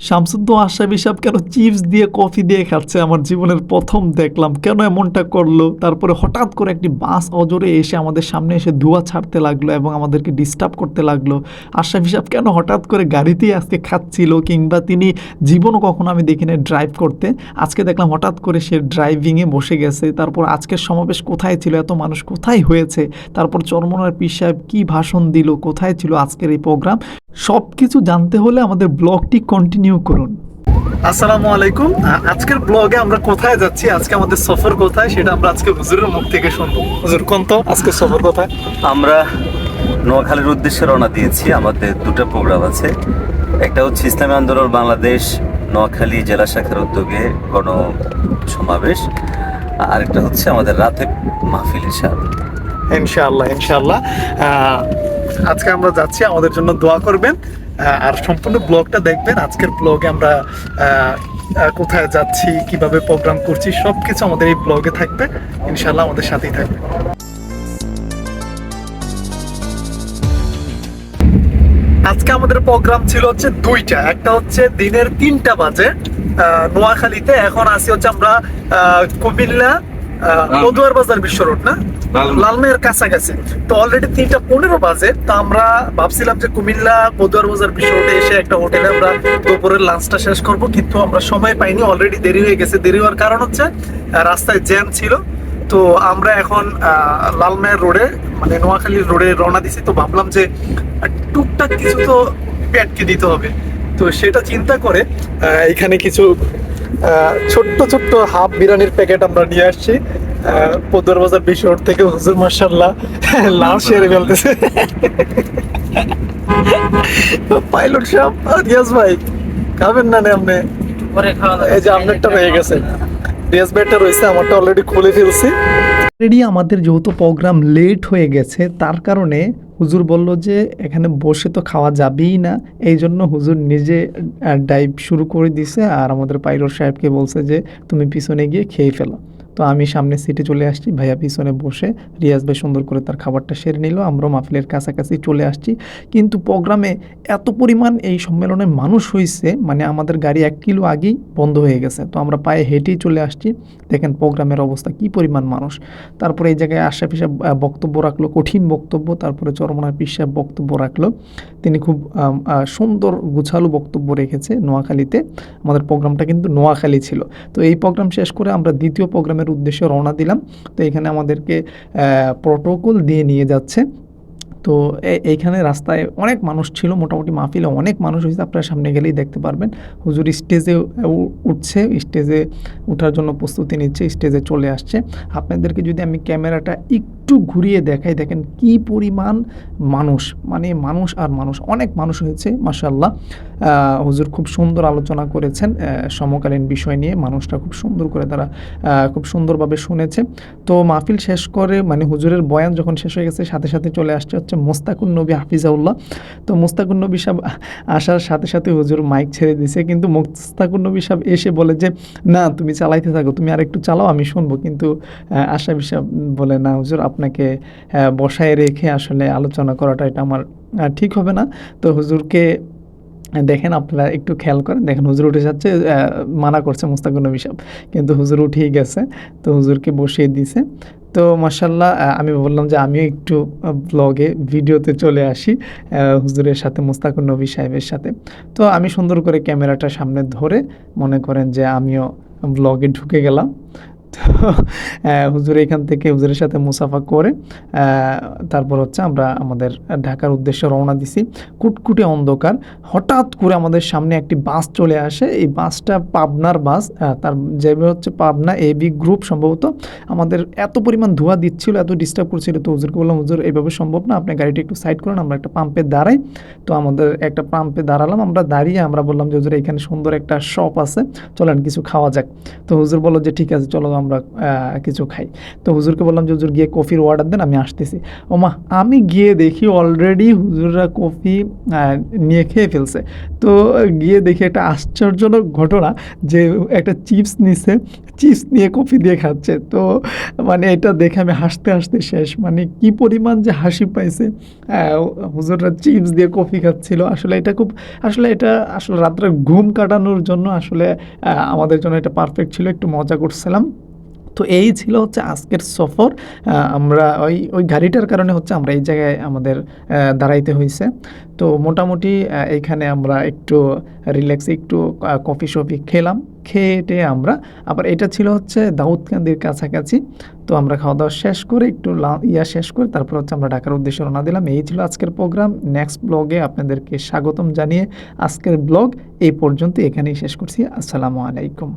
শামসুদ্দো আশাবি সাহেব কেন চিপস দিয়ে কফি দিয়ে খাচ্ছে? আমার জীবনের প্রথম দেখলাম। কেন এমনটা করল? তারপরে হঠাৎ করে একটি বাস অজরে এসে আমাদের সামনে এসে ধোঁয়া ছাড়তে লাগল এবং আমাদেরকে ডিস্টার্ব করতে লাগল। আশাবি সাহেব কেন হঠাৎ করে গাড়িতেই আজকে খাচ্ছিল কিংবা তিনি জীবনও কখনো আমি দেখিনি ড্রাইভ করতে? আজকে দেখলাম হঠাৎ করে সে ড্রাইভিংয়ে বসে গেছে। তারপর আজকের সমাবেশ কোথায় ছিল? এত মানুষ কোথায় হয়েছে? তারপর চরমনার পীর সাহেব কী ভাষণ দিল? কোথায় ছিল আজকের এই প্রোগ্রাম সব কিছু জানতে হলে আমাদের ব্লগটি কন্টিনিউ করুন। আসসালামু আলাইকুম। আজকের ব্লগে আমরা কোথায় যাচ্ছি? আজকে আমাদের সফর কোথায়? সেটা আমরা আজকে হুজুরের মুখ থেকে শুনব। হুজুর কোন তো? আজকে সফর কোথায়? আমরা নোয়াখালীর উদ্দেশ্যে রওনা দিয়েছি। আমাদের দুটো প্রোগ্রাম আছে। একটা হচ্ছে ইসলামী আন্দোলন বাংলাদেশ নোয়াখালী জেলা শাখার উদ্যোগে গণ সমাবেশ আরেকটা হচ্ছে আমাদের রাতে মাহফিল ইনশাআল্লাহ। ইনশাআল্লাহ আহ, আজকে আমরা যাচ্ছি আমাদের জন্য দোয়া করবেন। আর সম্পূর্ণ ব্লগটা দেখবেন। আজকের ব্লগে আমরা কোথায় যাচ্ছি কীভাবে প্রোগ্রাম করছি সব কিছু আমাদের এই ব্লগে থাকবে। ইনশাআল্লাহ আমাদের সাথেই থাকবে। আজকে আমাদের প্রোগ্রাম ছিল হচ্ছে দুইটা। একটা হচ্ছে দিনের তিনটা বাজে আহ, নোয়াখালীতে। এখন আসি হচ্ছে আমরা আহ, কুমিল্লা মধুয়ার বাজার বিশ্ব রোড না? লালমের কাছাকাছি। তো অলরেডি তিনটা পনেরো বাজে, তো আমরা ভাবছিলাম যে কুমিল্লা মধুয়ার বাজার রোডে এসে একটা হোটেলে আমরা দুপুরের লাঞ্চটা শেষ করব, কিন্তু আমরা সময় পাইনি অলরেডি দেরি হয়ে গেছে। দেরি হওয়ার কারণ হচ্ছে রাস্তায় জ্যাম ছিল। তো আমরা এখন লালমের রোডে মানে নোয়াখালীর রোডে রওনা দিছি। তো ভাবলাম যে টুকটাক কিছু তো পেটকে দিতে হবে। তো সেটা চিন্তা করে এখানে কিছু ছোট্ট ছোট্ট হাফ বিরিয়ানির প্যাকেট আমরা নিয়ে আসছি। থেকে হুজুর মার্শাল্লাহ লাল সেরে ফেলতেছে। পাইলট সাহেব রিয়াজ ভাই খাবেন না নে আপনি? এই যে আপনারটা রয়ে গেছে। রিয়াজ ভাইটা রয়েছে আমারটা অলরেডি খুলে ফেলছি। অলরেডি আমাদের যেহেতু প্রোগ্রাম লেট হয়ে গেছে তার কারণে হুজুর বলল যে এখানে বসে তো খাওয়া যাবেই না এই জন্য হুজুর নিজে ডাইভ শুরু করে দিছে আর আমাদের পাইলট সাহেবকে বলছে যে তুমি পিছনে গিয়ে খেয়ে ফেলো। তো আমি সামনে সিটে চলে আসছি। ভাইয়া পিছনে বসে রিয়াজ ভাই সুন্দর করে তার খাবারটা সেরে নিল। আমরাও মাহফিলের কাছাকাছি চলে আসছি। কিন্তু প্রোগ্রামে এত পরিমাণ এই সম্মেলনে মানুষ হয়েছে মানে আমাদের গাড়ি এক কিলো আগেই বন্ধ হয়ে গেছে। তো আমরা পায়ে হেঁটেই চলে আসছি। দেখেন প্রোগ্রামের অবস্থা, কি পরিমাণ মানুষ। তারপরে এই জায়গায় আশা পিসাব বক্তব্য রাখল, কঠিন বক্তব্য। তারপরে চরমনার পিসাব বক্তব্য রাখল। তিনি খুব সুন্দর গুছালো বক্তব্য রেখেছে নোয়াখালীতে। আমাদের প্রোগ্রামটা কিন্তু নোয়াখালী ছিল। তো এই প্রোগ্রাম শেষ করে আমরা দ্বিতীয় প্রোগ্রামের উদ্দেশ্যে রওনা দিলাম। তো এখানে আমাদেরকে প্রোটোকল দিয়ে নিয়ে যাচ্ছে। তো এইখানে রাস্তায় অনেক মানুষ ছিল, মোটামুটি মাহফিলে অনেক মানুষ হয়েছে। আপনার সামনে গেলেই দেখতে পারবেন। হুজুর স্টেজে উঠছে, স্টেজে উঠার জন্য প্রস্তুতি নিচ্ছে, স্টেজে চলে আসছে। আপনাদেরকে যদি আমি ক্যামেরাটা একটু ঘুরিয়ে দেখাই, দেখেন কি পরিমাণ মানুষ মানে মানুষ আর মানুষ, অনেক মানুষ হয়েছে মাসাল্লাহ হুজুর খুব সুন্দর আলোচনা করেছেন সমকালীন বিষয় নিয়ে, মানুষটা খুব সুন্দর করে তারা খুব সুন্দরভাবে শুনেছে। তো মাহফিল শেষ করে মানে হুজুরের বয়ান যখন শেষ হয়ে গেছে, সাথে সাথে চলে আসছে হচ্ছে মোস্তাকুন নবী, হাফিজাউল্লাহ। তো মোস্তাকুন নবী সাহেব আসার সাথে সাথে হুজুর মাইক ছেড়ে দিছে, কিন্তু মোস্তাকুন নবী সাহেব এসে বলে যে, না, তুমি চালাইতে থাকো, তুমি আর একটু চালাও, আমি শুনব। কিন্তু আশা বিশাব বলে, না, হুজুর আপনাকে বসায় রেখে আসলে আলোচনা করাটা এটা আমার ঠিক হবে না। তো হুজুরকে দেখেন আপনারা একটু খেয়াল করেন। দেখেন হুজুর উঠে যাচ্ছে মানা করছে মুস্তাকুর নবী সাহেব কিন্তু হুজুর উঠেই গেছে, তো হুজুরকে বসিয়ে দিছে। তো মাসাল্লাহ আমি বললাম যে আমিও একটু ব্লগে ভিডিওতে চলে আসি হুজুরের সাথে মুস্তাকুর নবী সাহেবের সাথে। তো আমি সুন্দর করে ক্যামেরাটা সামনে ধরে মনে করেন যে আমিও ব্লগে ঢুকে গেলাম। তো হুজুর এখান থেকে হুজুরের সাথে মুসাফা করে তারপর হচ্ছে আমরা আমাদের ঢাকার উদ্দেশ্যে রওনা দিছি। কুটকুটে অন্ধকার, হঠাৎ করে আমাদের সামনে একটি বাস চলে আসে। এই বাসটা পাবনার বাস তার যাবে হচ্ছে পাবনা এ বি গ্রুপ সম্ভবত। আমাদের এত পরিমাণ ধোঁয়া দিচ্ছিল, এত ডিস্টার্ব করছিল, তো হুজুরকে বললাম, হুজুর এইভাবে সম্ভব না, আপনি গাড়িটা একটু সাইড করুন, আমরা একটা পাম্পে দাঁড়াই। তো আমাদের একটা পাম্পে দাঁড়ালাম, আমরা দাঁড়িয়ে আমরা বললাম যে, হুজুর, এখানে সুন্দর একটা শপ আছে, চলেন, কিছু খাওয়া যাক। তো হুজুর বলল যে, ঠিক আছে, চলো আমরা কিছু খাই। তো হুজুরকে বললাম যে, হুজুর গিয়ে কফির অর্ডার দেন, আমি আসতেছি। ওমা, আমি গিয়ে দেখি অলরেডি হুজুররা কফি নিয়ে খেয়ে ফেলছে। তো গিয়ে দেখি একটা আশ্চর্যজনক ঘটনা যে, একটা চিপস নিছে, চিপস নিয়ে কফি দিয়ে খাচ্ছে। তো মানে এটা দেখে আমি হাসতে হাসতে শেষ। মানে কি পরিমাণ যে হাসি পাইছে। হুজুররা চিপস দিয়ে কফি খাচ্ছিল। আসলে এটা খুব, আসলে এটা, আসলে রাত্রে ঘুম কাটানোর জন্য আসলে আমাদের জন্য এটা পারফেক্ট ছিল। একটু মজা করছিলাম। তো এই ছিল হচ্ছে আজকের সফর। আমরা ওই ওই গাড়িটার কারণে হচ্ছে আমরা এই জায়গায় আমাদের দাঁড়াইতে হয়েছে তো মোটামুটি এইখানে আমরা একটু রিল্যাক্স একটু কফি শফি খেলাম। খেয়ে আমরা, আবার এটা ছিল হচ্ছে দাউদকান্দির কাছাকাছি। তো আমরা খাওয়া দাওয়া শেষ করে, একটু ইয়া শেষ করে, তারপর হচ্ছে আমরা ঢাকার উদ্দেশ্যে রওনা দিলাম। এই ছিল আজকের প্রোগ্রাম নেক্সট ব্লগে আপনাদেরকে স্বাগতম জানিয়ে আজকের ব্লগ এই পর্যন্ত এখানেই শেষ করছি। আসসালামু আলাইকুম।